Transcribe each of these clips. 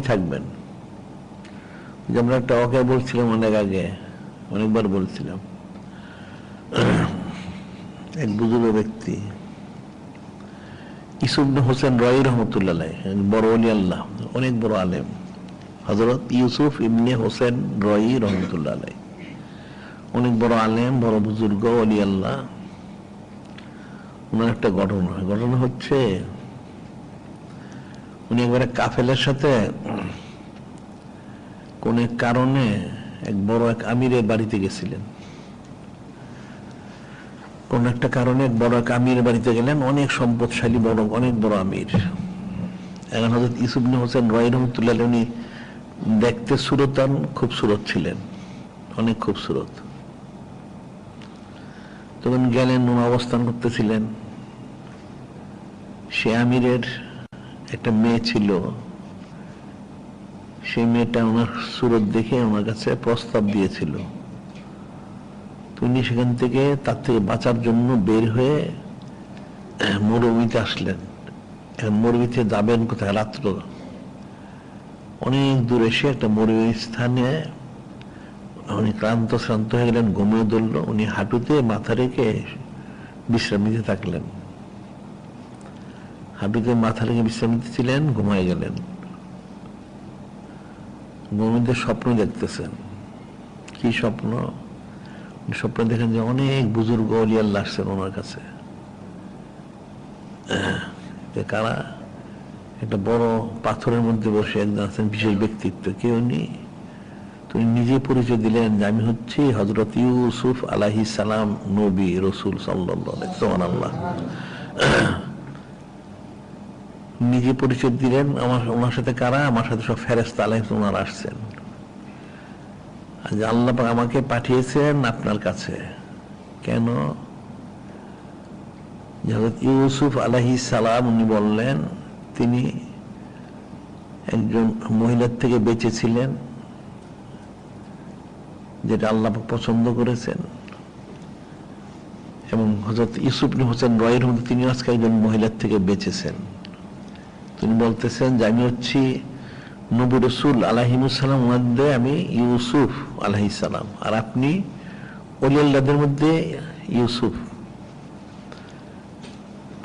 সঙ্গেই থাকবেন। আমরা একটা ওকে বলছিলাম অনেক আগে, অনেকবার বলছিলাম। এক বুজুর্গ ব্যক্তি ইসুবনে হোসেন রয় রহমতুল্লাহ বড় অলি আল্লাহ, অনেক বড় আলেম। হজরত ইউসুফ ইবনে হোসেন রয় রহমতুল্লাহ অনেক বড় আলেম, বড় বুজুর্গ অলি আল্লাহ। ওনার একটা ঘটনা ঘটনা হচ্ছে উনি একবারে কাফেলের সাথে, কোন এক কারণে এক বড় এক আমিরের বাড়িতে গেছিলেন। কোন একটা কারণে এক বড় এক আমিরের বাড়িতে গেলেন, অনেক সম্পদশালী বড়, অনেক বড় আমির। এখন হজরত ইসুবনে হোসেন রয় রহমতুল্লাহ উনি দেখতে সুরতান, খুব সুরত ছিলেন। অনেক খুব সুরত। তখন গেলেন অবস্থান করতেছিলেন। সে আমিরের একটা মেয়ে ছিল। সেই মেয়েটা ওনার সুরত দেখে আমার কাছে প্রস্তাব দিয়েছিল। উনি সেখান থেকে তার থেকে বাঁচার জন্য বের হয়ে মরুভূমিতে আসলেন। মরুভূমিতে যাবেন কোথায়? রাত্র। অনেক দূর এসে একটা মরুভূমি স্থানে উনি ক্লান্ত, শ্রান্ত হয়ে গেলেন, ঘুমিয়ে ধরল। উনি হাঁটুতে মাথা রেখে বিশ্রাম নিতে থাকলেন। হাঁটুতে মাথা রেখে বিশ্রাম নিতে ছিলেন ঘুমায় গেলেন। ঘুমিতে স্বপ্ন দেখতেছেন। কি স্বপ্ন? স্বপ্ন দেখেন যে অনেক বুজুর্গ অলিয়াল্লা আসছেন ওনার কাছে। কারা? একটা বড় পাথরের মধ্যে বসে একজন আছেন বিশেষ ব্যক্তিত্ব। কেউ নেই তুমি নিজে পরিচয় দিলেন যে আমি হচ্ছি হজরত ইউসুফ আলাহি সালাম নবী রসুল সাল্লাহ আল্লাহ নিজে পরিচয় দিলেন, আমার ওনার সাথে কারা? আমার সাথে সব ফেরেস্তা আলাহ ওনার আসছেন। যে আল্লাহ আমাকে পাঠিয়েছেন আপনার কাছে। কেন? ইউসুফ আলাহি সালাম, উনি বললেন, তিনি একজন মহিলার থেকে বেঁচে ছিলেন, যেটা আল্লাহ পছন্দ করেছেন। এবং হজরত ইউসুফ হোসেন রয়ের মধ্যে তিনি আজকে একজন মহিলার থেকে বেঁচেছেন। তিনি বলতেছেন, যে আমি হচ্ছি নবী রসুল আলাহিমুসালাম মধ্যে আমি ইউসুফ আলাহিসাল্লাম আর আপনি অলিয়াল্লাদের মধ্যে ইউসুফ।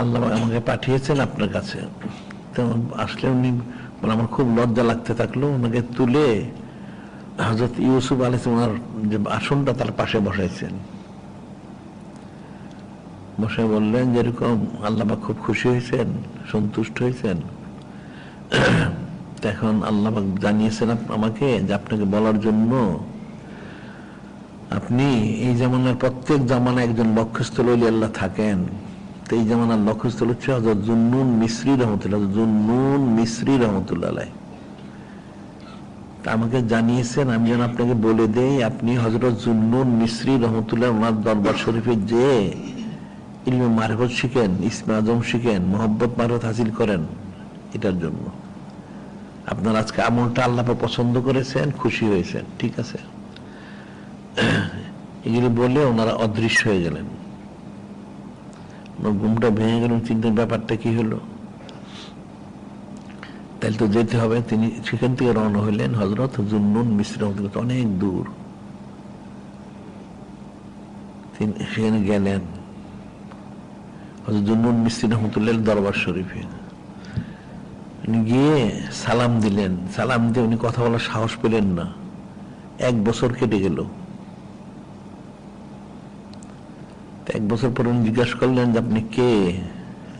আল্লাহ আমাকে পাঠিয়েছেন আপনার কাছে। আসলে উনি আমার খুব লজ্জা লাগতে থাকল। ওনাকে তুলে হজরত ইউসুফ আলিস ওনার যে আসনটা তার পাশে বসাইছেন। বসে বললেন, যেরকম আল্লাহ খুব খুশি হয়েছেন, সন্তুষ্ট হয়েছেন এখন আল্লাহ জানিয়েছেন আমাকে যে আপনাকে বলার জন্য আপনি এই জামানার প্রত্যেক জামানা একজন লক্ষ্যস্থল হইলে আল্লাহ থাকেন। তো এই জামানার লক্ষ্যস্থল হচ্ছে হজরত জুন্নুন মিশ্রি রহমতুল্লাহ জুন্নুন মিশ্রি রহমতুল্লাহ আমাকে জানিয়েছেন, আমি যেন আপনাকে বলে দেই, আপনি হজরত জুন্নুন মিশ্রি রহমতুল্লাহ ওনার দরবার শরীফে যে ইলমে মারফত শিখেন, ইসমে আজম শিখেন, মোহব্বত মারফত হাসিল করেন। এটার জন্য। আপনার আজকে আমলটা আল্লাহ পছন্দ করেছেন, খুশি হয়েছেন, ঠিক আছে? এগুলি বলে ওনারা অদৃশ্য হয়ে গেলেন। ঘুমটা ভেঙে গেলেন চিন্তার ব্যাপারটা কি হলো? তাহলে তো যেতে হবে। তিনি সেখান থেকে রওনা হইলেন হজরত জুন্নুন মিশ্র অনেক দূর। তিনি সেখানে গেলেন। হজরত জুন্নুন মিস্ত্রি রহমতুল্লাহ দরবার শরীফে। গিয়ে সালাম দিলেন। সালাম দিয়ে উনি কথা বলার সাহস পেলেন না। এক বছর কেটে গেল। এক বছর পর উনি জিজ্ঞাসা করলেন যে আপনি কে?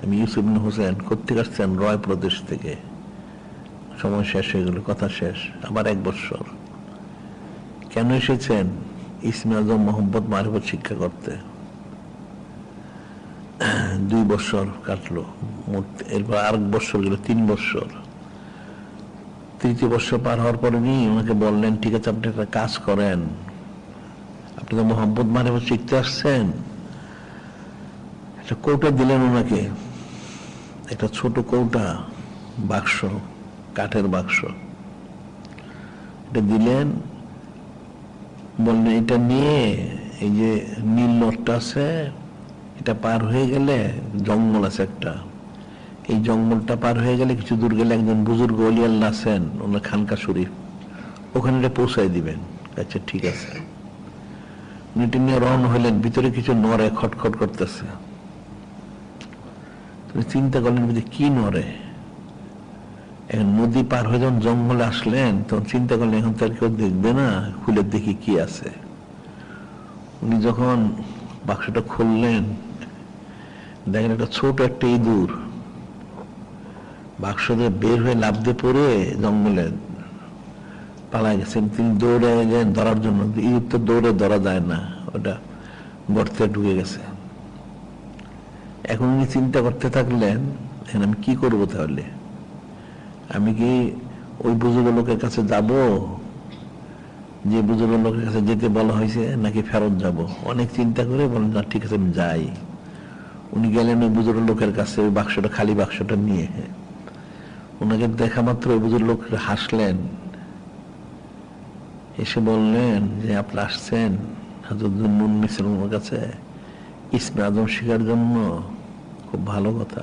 আমি ইউসুফ হোসেন কোথেকে আসছেন? রয় প্রদেশ থেকে। সময় শেষ হয়ে গেল, কথা শেষ। আবার এক বছর। কেন এসেছেন? ইসমে আজম মোহাম্মদ মারিফত শিক্ষা করতে। দুই বছর কাটলো এরপর আরেক বছর গেল, তিন বছর। তৃতীয় বছর পার হওয়ার পরে নিয়ে ওনাকে বললেন, ঠিক আছে, আপনি একটা কাজ করেন। আপনি তো মোহাম্মদ মারিফত শিখতে আসছেন। একটা কৌটা দিলেন ওনাকে একটা ছোট কৌটা, বাক্স, কাঠের বাক্স। এটা দিলেন, বললেন, এটা নিয়ে এই যে নীল নটটা আছে এটা পার হয়ে গেলে জঙ্গল আছে একটা। এই জঙ্গলটা পার হয়ে গেলে কিছু দূর গেলে একজন বুজুর্গ অলি আল্লাহ আছেন, ওনার খানকা শরীফ। ওখানে এটা পৌঁছায় দিবেন। আচ্ছা ঠিক আছে। উনি নিয়ে রওনা হলেন, ভিতরে কিছু নড়ে, খটখট করতেছে। চিন্তা করলেন যে কি নড়ে? এখন নদী পার হয়ে যখন জঙ্গলে আসলেন, তখন চিন্তা করলেন, এখন তার কেউ দেখবে না, খুলে দেখি কি আছে। উনি যখন বাক্সটা খুললেন দেখেন একটা ছোট একটা ইঁদুর। বাক্স দিয়ে বের হয়ে লাভ দিয়ে পড়ে জঙ্গলে পালা গেছেন তিনি দৌড়ে ধরার জন্য। ইঁদুর তো দৌড়ে ধরা যায় না, ওটা গর্তে ঢুকে গেছে। এখন উনি চিন্তা করতে থাকলেন, এখন আমি কি করব তাহলে? আমি কি ওই বুজুর্গ লোকের কাছে যাব, যে বুজুর্গ লোকের কাছে যেতে বলা হয়েছে, নাকি ফেরত যাব? অনেক চিন্তা করে বলেন না, ঠিক আছে, আমি যাই। উনি গেলেন ওই বুজুর্গ লোকের কাছে, ওই বাক্সটা, খালি বাক্সটা নিয়ে। ওনাকে দেখা মাত্র ওই বুজুর্গ লোক হাসলেন। এসে বললেন যে, আপনি আসছেন? হাজরুদ্দিন নুন মিশ্রের কাছে। ইসমে আজম শিকার জন্য। খুব ভালো কথা।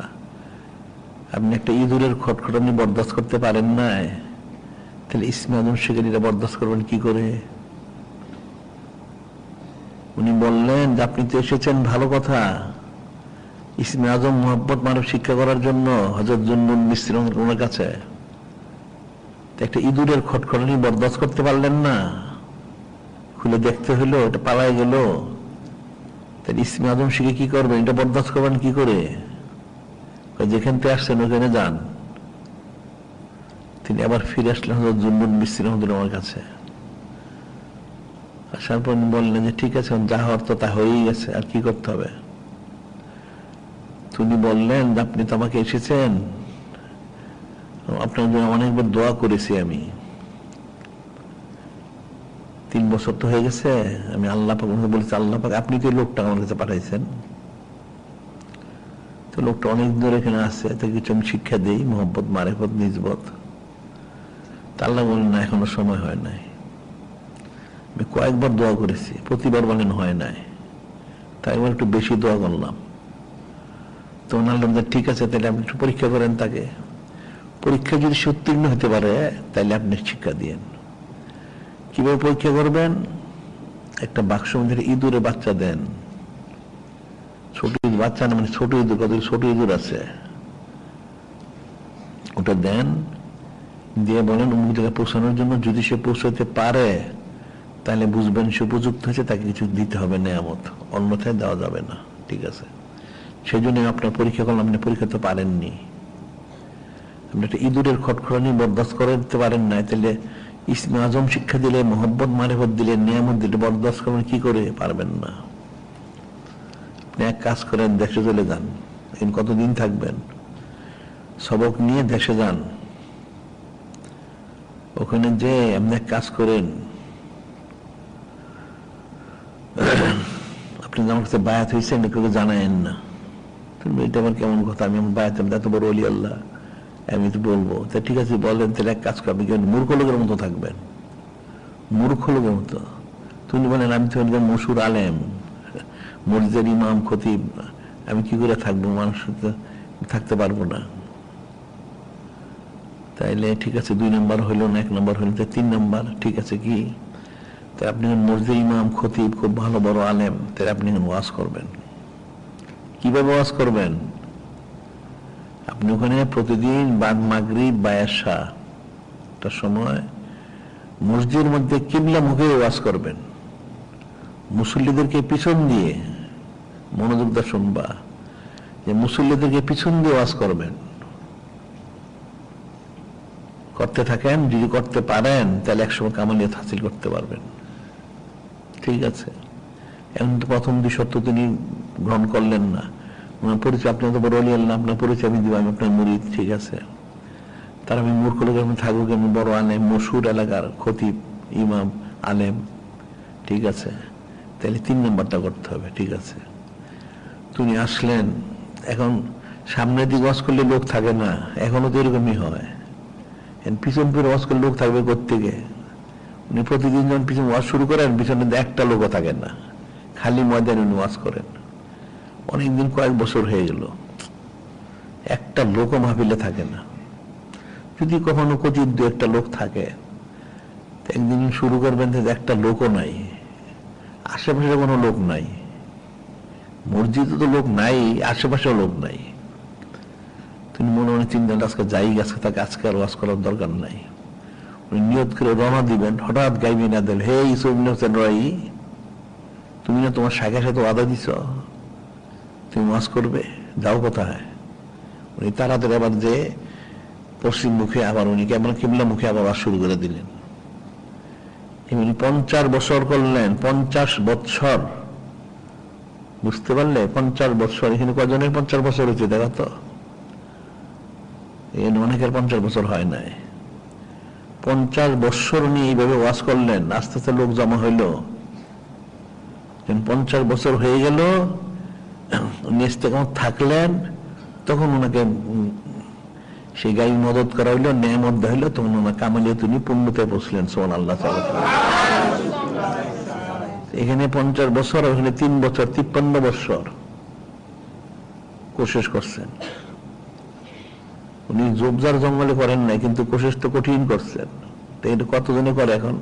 আপনি একটা ইঁদুরের খটখটানি বরদাস্ত করতে পারেন না তাহলে ইসমে আজম শিকারীরা বরদাস্ত করবেন কি করে? উনি বললেন, যে, আপনি তো এসেছেন, ভালো কথা। ইসমে আজম মোহাম্মত মানব শিক্ষা করার জন্য হজরত জন্নুল মিস্ত্রি ওনার কাছে। একটা ইঁদুরের খটখটানি বরদাস্ত করতে পারলেন না। খুলে দেখতে হলো এটা পালায় গেল। তাহলে ইসমে আজম শিখে কি করবেন? এটা বরদাস্ত করবেন কি করে? যেখান থেকে আসছেন ওখানে যান। তিনি আবার ফিরে আসলেন হজরত জুন্নুল মিস্ত্রি রহমতুল্লাহ আমার কাছে। আসার পর বললেন যে, ঠিক আছে, যা হওয়ার তো তা হয়েই গেছে, আর কি করতে হবে? তিনি বললেন যে, আপনি তো আমাকে এসেছেন। আপনার জন্য অনেকবার দোয়া করেছি আমি। তিন বছর তো হয়ে গেছে। আমি আল্লাহ পাক বলেছি, আল্লাহ পাক, আপনি তো লোকটা আমার কাছে পাঠাইছেন? তো লোকটা অনেক ধরে এখানে আছে। তো কিছু আমি শিক্ষা দিই মোহাম্মত মারেফত, নিজবত। আল্লাহ বলেন, না, এখনও সময় হয় নাই। আমি কয়েকবার দোয়া করেছি। প্রতিবার বলেন হয় নাই। তাই একটু বেশি দোয়া করলাম। তো ওনার যে ঠিক আছে, তাহলে আপনি একটু পরীক্ষা করেন তাকে। পরীক্ষা যদি সে উত্তীর্ণ হতে পারে, তাহলে আপনি শিক্ষা দিয়েন। কীভাবে পরীক্ষা করবেন? একটা বাক্স মধ্যে ইঁদুরে বাচ্চা দেন। ছোট ইঁদুর, বাচ্চা না মানে ছোট ইঁদুর কত ছোট ইঁদুর আছে? ওটা দেন। দিয়ে বলেন, অমুক জায়গায় পৌঁছানোর জন্য যদি সে পৌঁছাতে পারে, তাহলে বুঝবেন সে উপযুক্ত হয়েছে তাকে কিছু দিতে হবে নেয়ামত। অন্যথায় দেওয়া যাবে না। ঠিক আছে। সেই জন্য আপনার পরীক্ষা করলাম, আপনি পরীক্ষা তো পারেননি। আপনি একটা ইঁদুরের খটখটানি বরদাস্ত করতে পারেন না তাহলে ইসমে আজম শিক্ষা দিলে, মোহব্বত, মারেফত দিলে, নিয়ামত দিলে, বরদাস্ত করবেন কি করে পারবেন না? আপনি এক কাজ করেন, দেশে চলে যান। এখন কতদিন থাকবেন? সবক নিয়ে দেশে যান। ওখানে যে আপনি এক কাজ করেন, আপনি আমার কাছে বায়াত হয়েছেন কেউ জানায়েন না। এটা আমার কেমন কথা? আমি আমার বায়াত এত বড় অলি আল্লাহ। আমি তো বলব, তা ঠিক আছে, বলেন, তাহলে এক কাজ করবেন কেন মূর্খ লোকের মতো থাকবেন। মূর্খ লোকের মতো। তুমি বলেন, আমি তো একজন মশুর আলেম, মসজিদের ইমাম, খতিব। আমি কি করে থাকব? মানুষ তো থাকতে পারব না। তাইলে ঠিক আছে, দুই নম্বর হইল না, এক নম্বর হইল, তো তিন নম্বর, ঠিক আছে কি? তা আপনি মসজিদ ইমাম, খতিব, খুব ভালো, বড় আলেম তাই আপনি ওয়াজ করবেন। কীভাবে ওয়াজ করবেন? আপনি ওখানে প্রতিদিন বাদ মাগরি বায়াসা তার সময় মসজিদের মধ্যে কিবলা মুখে ওয়াজ করবেন। মুসল্লিদেরকে পিছন দিয়ে মনোযোগ দা শুনবা যে মুসল্লিদেরকে পিছন দিয়ে ওয়াজ করবেন। করতে থাকেন, যদি করতে পারেন, তাহলে একসময় কামালিয়ত হাসিল করতে পারবেন। ঠিক আছে? এখন প্রথম দুই সত্য তিনি গ্রহণ করলেন না। ওনার পরিচয় আপনি তো বড় আল্লাহ আপনার পরিচয় আমি দিব আমি আপনার মুরিদ, ঠিক আছে। তার আমি মূর্খ লোক, আমি থাকুক, আমি বড় আলেম, মশুর এলাকার খতিব, ইমাম, আলেম, ঠিক আছে। তাহলে তিন নম্বরটা করতে হবে, ঠিক আছে। তুমি আসলেন। এখন সামনের দিকে ওয়াজ করলে লোক থাকে না, এখনও তো এরকমই হয়। পিছন ফিরে ওয়াজ করলে লোক থাকবে কোথেকে উনি প্রতিদিন যখন পিছনে ওয়াজ শুরু করেন, পিছনে একটা লোকও থাকে না। খালি ময়দানে উনি ওয়াজ করেন। অনেকদিন কয়েক বছর হয়ে গেল। একটা লোকও মাহফিলে থাকে না। যদি কখনো কচিত দু একটা লোক থাকে একদিন শুরু করবেন একটা লোকও নাই, আশেপাশে কোনো লোক নাই, মসজিদে তো লোক নাই, আশেপাশেও লোক নাই। তিনি মনে মনে চিন্তা আজকে যাই, আজকে তাকে আজকে আর ওয়াজ করার দরকার নাই। উনি নিয়ত করে রওনা দিবেন, হঠাৎ গাইবি না দিল হে ইসুফ হোসেন রাই তুমি না তোমার শাখার সাথে আদা দিছ? তুমি ওয়াজ করবে? যাও কোথায়? উনি তাড়াতাড়ি আবার যে পশ্চিম মুখে আবার উনি কেমন কিমলা মুখে আবার শুরু করে দিলেন। এমনি পঞ্চাশ বছর করলেন, পঞ্চাশ বৎসর। বুঝতে পারলে? পঞ্চাশ বছর এখানে কজনের পঞ্চাশ বছর হয়েছে দেখা তো? এখানে অনেকের পঞ্চাশ বছর হয় নাই। পঞ্চাশ বছর নিয়ে এইভাবে ওয়াজ করলেন, আস্তে আস্তে লোক জমা হইল। পঞ্চাশ বছর হয়ে গেল উনি ইস্তেকামত থাকলেন, তখন ওনাকে সেই গাই মদত করা হইল ন্যায়মত দেওয়া হইল, তখন ওনার কামালিয়ে তিনি পুণ্যতে বসলেন সোমান আল্লাহ এখানে পঞ্চাশ বছর ওখানে তিন বছর, তিপ্পান্ন বছর কোশেষ করছেন। উনি জোবজার জঙ্গলে করেন নাই, কিন্তু কোশেষ তো কঠিন করছেন। তো এটা কতজনে করে এখন?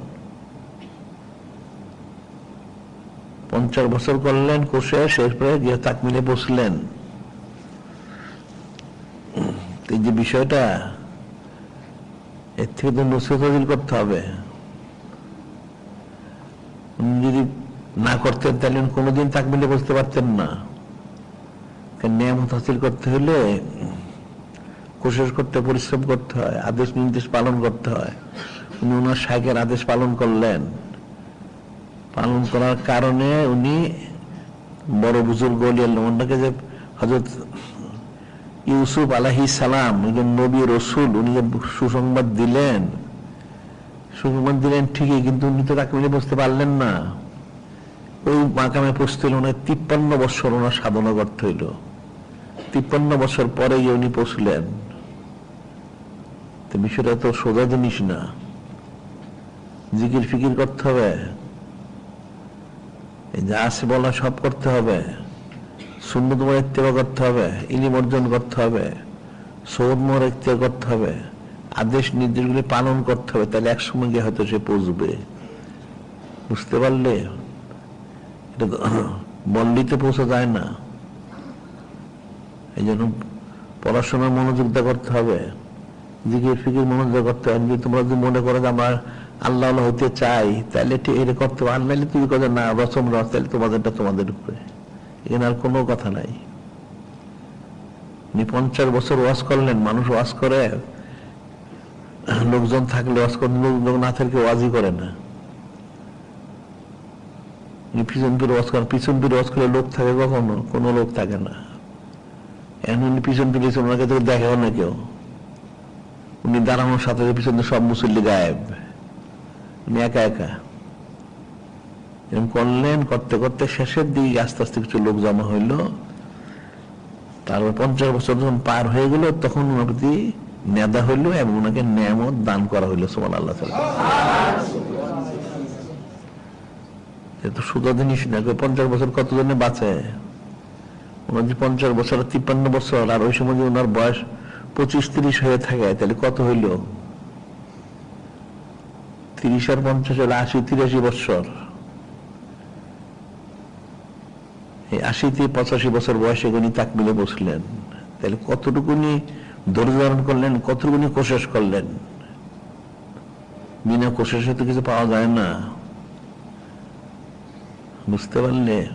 পঞ্চাশ বছর করলেন কোশেষ এরপরে গিয়ে তাকমিলে বসলেন। এই যে বিষয়টা, এর থেকে তো নসিহত করতে হবে। উনি যদি না করতেন, তাহলে কোনোদিন তাকমিলে বসতে পারতেন না। নিয়ামত হাসিল করতে হলে কোশিশ করতে পরিশ্রম করতে হয় আদেশ নির্দেশ পালন করতে হয়। উনি ওনার শাহের আদেশ পালন করলেন। পালন করার কারণে উনি বড় বুজুর্গ ওনাকে যে হজরত ইউসুফ আলাহি সালাম একজন নবী রসুল, উনি যে সুসংবাদ দিলেন সুসংবাদ দিলেন ঠিকই, কিন্তু উনি তো তাকে বুঝতে পারলেন না। ওই মাকামে পৌঁছতে হলে ওনার তিপ্পান্ন বছর ওনার সাধনা করতে হইল। তিপ্পান্ন বছর পরে উনি পৌঁছলেন। তো বিষয়টা তো সোজা জিনিস না। জিকির ফিকির করতে হবে। যা আছে বলা সব করতে হবে। শূন্য তোমার ইত্তেবা করতে হবে, ইলিম অর্জন করতে হবে, সৌদ মোহর ইত্তেবা করতে হবে, আদেশ নির্দেশগুলি পালন করতে হবে, তাহলে একসময় গিয়ে হয়তো সে পৌঁছবে। বুঝতে পারলে? এটা বললিতে পৌঁছা যায় না। এই জন্য পড়াশোনার মনোযোগ দেওয়া করতে হবে, জিকির, ফিকির মনোযোগ করতে হবে। তোমরা যদি মনে করো যে আমরা আল্লাহ আল্লাহ হতে চাই তাহলে করতে হবে আর তুমি কথা না রসম রস তাহলে তোমাদেরটা তোমাদের উপরে। এখানে আর কোনো কথা নাই। উনি পঞ্চাশ বছর ওয়াজ করলেন, মানুষ ওয়াজ করে, লোকজন থাকলে ওয়াজ করে লোকজন না থাকলে ওয়াজই করে না। পিছন ফিরে ওয়াজ করেন, পিছন ফিরে ওয়াজ করলে লোক থাকে কখনো? কোনো লোক থাকে না। এখন উনি পিছন ফিরেছে ওনাকে তো দেখেও না কেউ। উনি দাঁড়ানোর সাথে পিছন সব মুসল্লি গায়েব। উনি একা একা। এরকম করলেন, করতে করতে শেষের দিকে আস্তে আস্তে কিছু লোক জমা হইল। তারপর পঞ্চাশ বছর যখন পার হয়ে গেল, তখন ওনার প্রতি নেদা হইল এবং ওনাকে নিয়ামত দান করা হইল সোমান আল্লাহ সুদা জিনিস না পঞ্চাশ বছর কতজনে বাঁচে? ওনার যে পঞ্চাশ বছর তিপ্পান্ন বছর, আর ওই সময় যে ওনার বয়স পঁচিশ, তিরিশ হয়ে থাকে, তাহলে কত হইল? তিরিশ আর পঞ্চাশ হলে আশি, তিরাশি বছর। এই আশি থেকে পঁচাশি বছর বয়সে উনি তাকমিলে বসলেন। তাহলে কতটুকুনি ধৈর্য ধারণ করলেন, কতটুকুনি কোশেষ করলেন? বিনা কোশেষে তো কিছু পাওয়া যায় না। বুঝতে পারলে?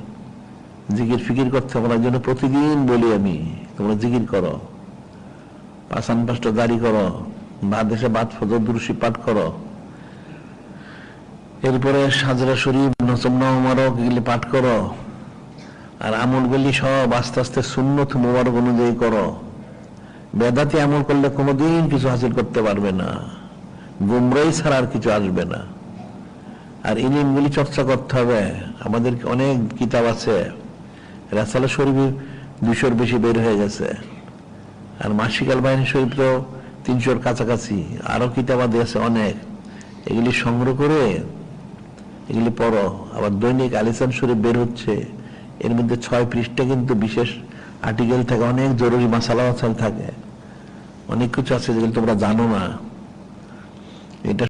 জিকির ফিকির করতে হবে জন্য প্রতিদিন বলি আমি, তোমরা জিকির করো। পাঁচান পাঁচটা দাড়ি করো, বা দেশে বাদ ফজর দুরুশি পাঠ করো। এরপরে সাজরা শরীফ মোবারক এগুলি পাঠ করো। আর আমলগুলি সব আস্তে আস্তে সুন্নত মোবারক অনুযায়ী করো। বেদাতি আমল করলে কোনোদিন কিছু হাসিল করতে পারবে না। গুমরাই ছাড়া আর কিছু আসবে না। আর ইলিমগুলি চর্চা করতে হবে। আমাদের অনেক কিতাব আছে। রাসালা শরীফ দুশোর বেশি বের হয়ে গেছে। আর মাসিকাল বাহিনী শরীফ তো তিনশোর কাছাকাছি আরও কিতাব আদি আছে অনেক। এগুলি সংগ্রহ করে এগুলি পড়ো। আবার দৈনিক আলিসান সুরে বের হচ্ছে। এর মধ্যে ছয় পৃষ্ঠা কিন্তু বিশেষ আর্টিকেল থাকে, অনেক জরুরি মাসালা মাসাল থাকে। অনেক কিছু আছে যেগুলো তোমরা জানো না। এটা